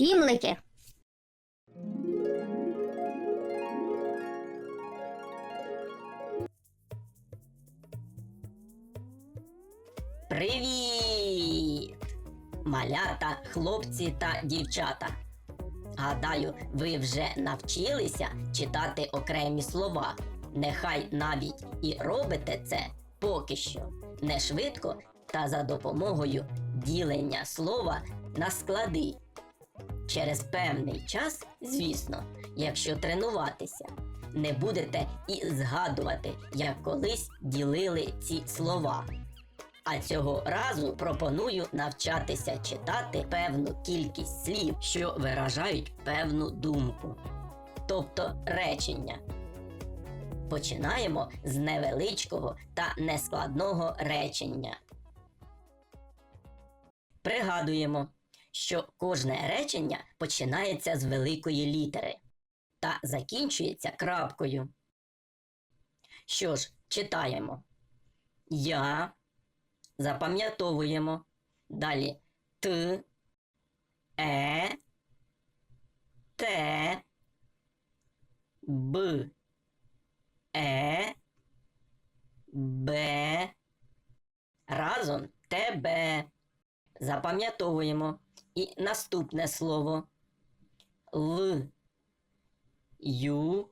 Сімлики. Привіт! Малята, хлопці та дівчата. Гадаю, ви вже навчилися читати окремі слова. Нехай навіть і робите це поки що не швидко та за допомогою ділення слова на склади. Через певний час, звісно, якщо тренуватися, не будете і згадувати, як колись ділили ці слова. А цього разу пропоную навчатися читати певну кількість слів, що виражають певну думку, тобто речення. Починаємо з невеличкого та нескладного речення. Пригадуємо, що кожне речення починається з великої літери та закінчується крапкою. Що ж, читаємо. Я запам'ятовуємо. Далі Т, Е, Т, Б, Е, Б. Разом тебе. Запам'ятовуємо. І наступне слово Л, Ю,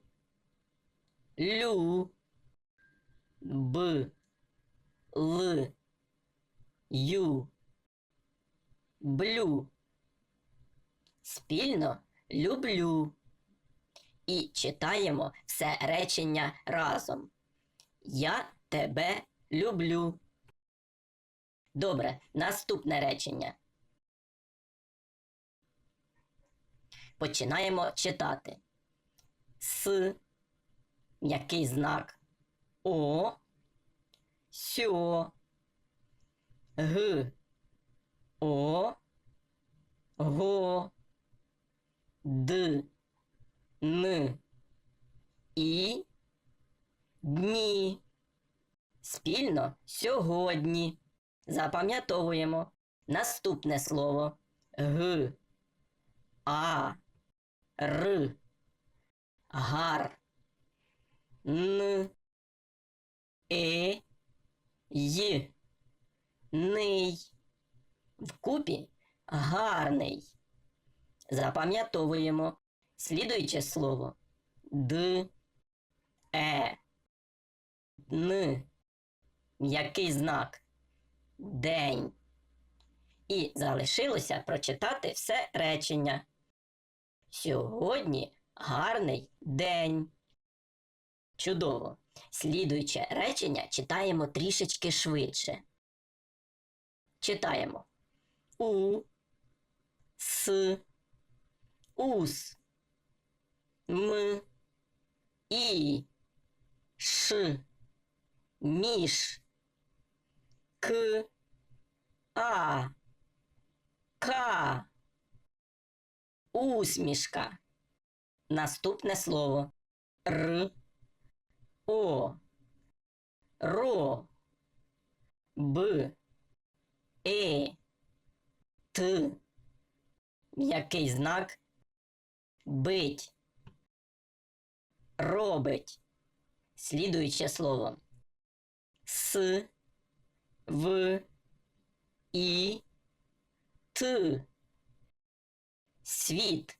Лю, Б, Л, Ю. Блю. Спільно люблю. І читаємо все речення разом. Я тебе люблю. Добре, наступне речення. Починаємо читати. С. Який знак? О. Сьо. Г. О. Го. Д. Н. І. Дні. Спільно сьогодні. Запам'ятовуємо наступне слово Г. А. Р. Гар. Н. Е. Й. Ний. Вкупі гарний. Запам'ятовуємо слідуюче слово Д. Е. Н. М'який знак. День. І залишилося прочитати все речення. Сьогодні гарний день. Чудово. Слідуюче речення читаємо трішечки швидше. Читаємо. У. С. Ус. М. І. Ш. Міш. К. А. К. Усмішка. Наступне слово. Р. О. Ро. Б. Е. Т. Який знак? Бить. Робить. Слідуюче слово. С. В. І. Т. Світ.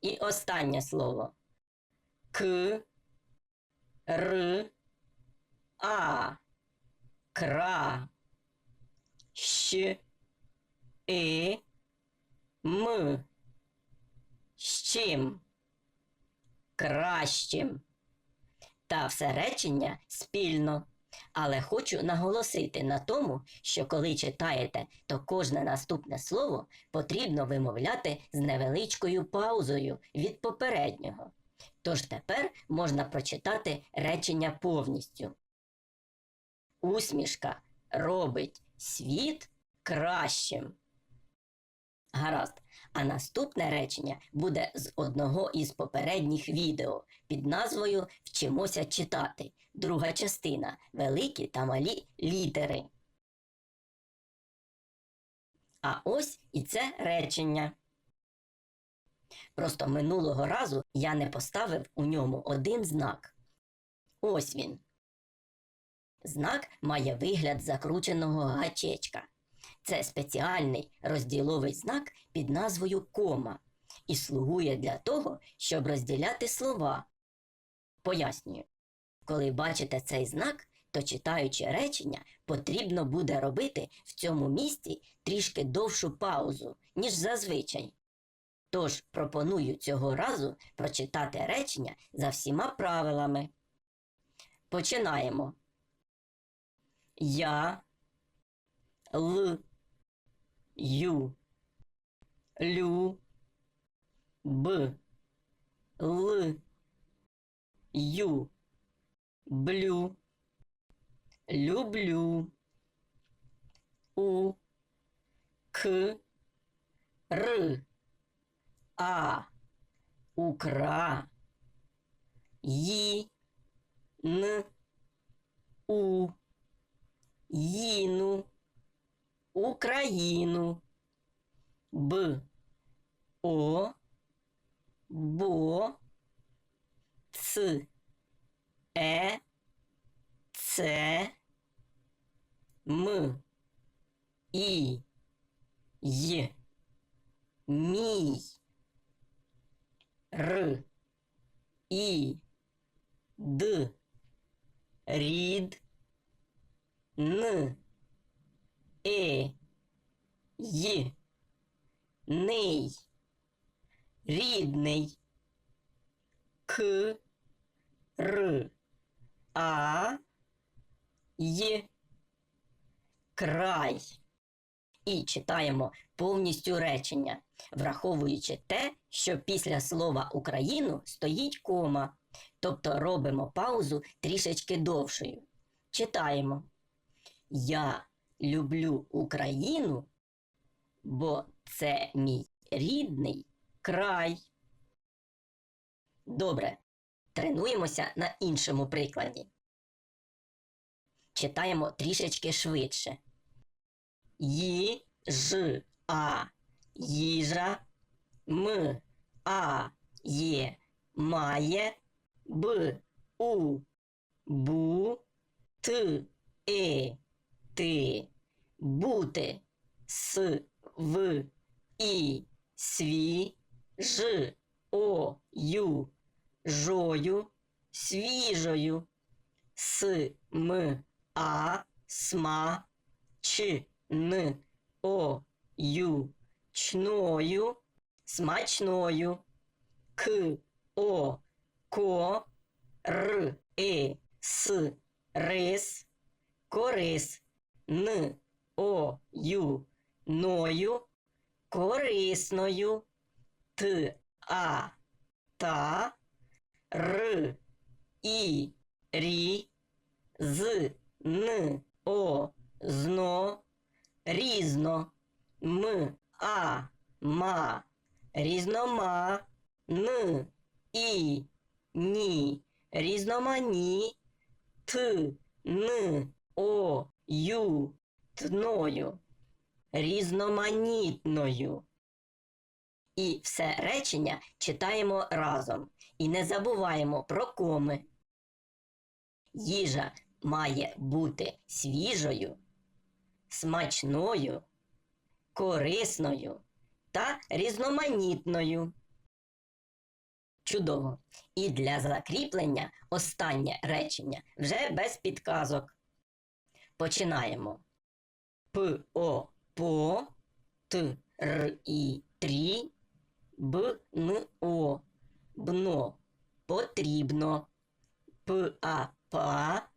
І останнє слово. К. Р. А. Кра. Щ. Е. М. З чим? Кращим. Та все речення спільно. Але хочу наголосити на тому, що коли читаєте, то кожне наступне слово потрібно вимовляти з невеличкою паузою від попереднього. Тож тепер можна прочитати речення повністю. Усмішка робить світ кращим. Гаразд. А наступне речення буде з одного із попередніх відео під назвою Вчимося читати. Друга частина Великі та малі літери. А ось і це речення. Просто минулого разу я не поставив у ньому один знак. Ось він. Знак має вигляд закрученого гачечка. Це спеціальний розділовий знак під назвою кома і слугує для того, щоб розділяти слова. Пояснюю. Коли бачите цей знак, то читаючи речення, потрібно буде робити в цьому місці трішки довшу паузу, ніж зазвичай. Тож пропоную цього разу прочитати речення за всіма правилами. Починаємо. Я Л Ю Лю Б Л Ю Блю Люблю У К Р А Укра Ї Н У Їну Україну. Б. О. Бо Ц. Е. Це М. І. Й Мій. Р. І. Д. Рід. Н Е Й Ний Рідний К Р А Й Край. І читаємо повністю речення, враховуючи те, що після слова Україну стоїть кома, тобто робимо паузу трішечки довшою. Читаємо. Я люблю Україну, бо це мій рідний край. Добре. Тренуємося на іншому прикладі. Читаємо трішечки швидше. Ї ж а їжа м а є має б у бу т е ти бути с в і сві ж о ю жою свіжою с м а сма ч н о ю чною смачною к о ко р е с рис корис н о ю ною. Корисною. Т. А. Та. Р. І. Рі. З. Н. О. Зно. Різно. М. А. Ма. Різнома н. І. Ні. Різномані. Т. Н. О ю тною різноманітною. І все речення читаємо разом і не забуваємо про коми. Їжа має бути свіжою, смачною, корисною та різноманітною. Чудово! І для закріплення останнє речення вже без підказок. Починаємо. П О по Т Р І трі Б Н О. Бно потрібно. П А па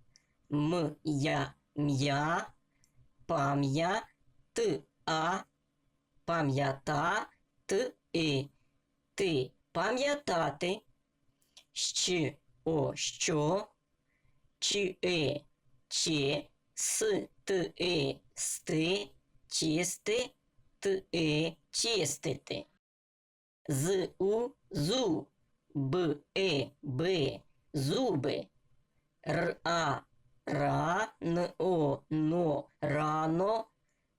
М Я м'я. Пам'я Т А пам'ята Т І ти пам'ятати. Щ О що. Чи е чи сти, сти, чисти, ти, чистити. З у зу, б е, би, зуби. Р а ра, н о, но, рано,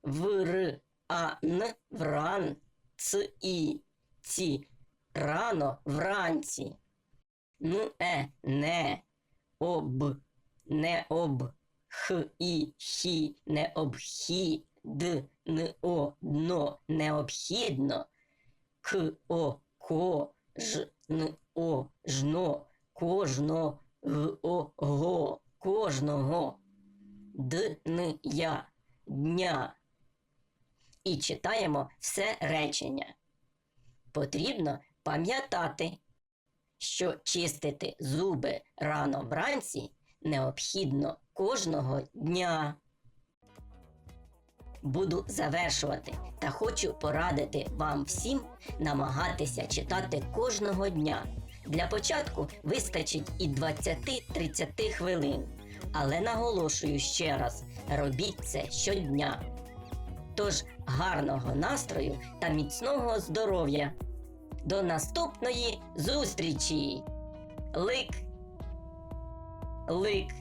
вр а н вран, ц і ці. Рано вранці. Н е не об не об необхідно, необхідно, к о ко ж н о жно, кожно г о го, кожного, д н я, дня. І читаємо все речення. Потрібно пам'ятати, що чистити зуби рано вранці необхідно кожного дня. Буду завершувати та хочу порадити вам всім намагатися читати кожного дня. Для початку вистачить і 20-30 хвилин, але наголошую ще раз: робіть це щодня. Тож гарного настрою та міцного здоров'я! До наступної зустрічі! Лик! Лик!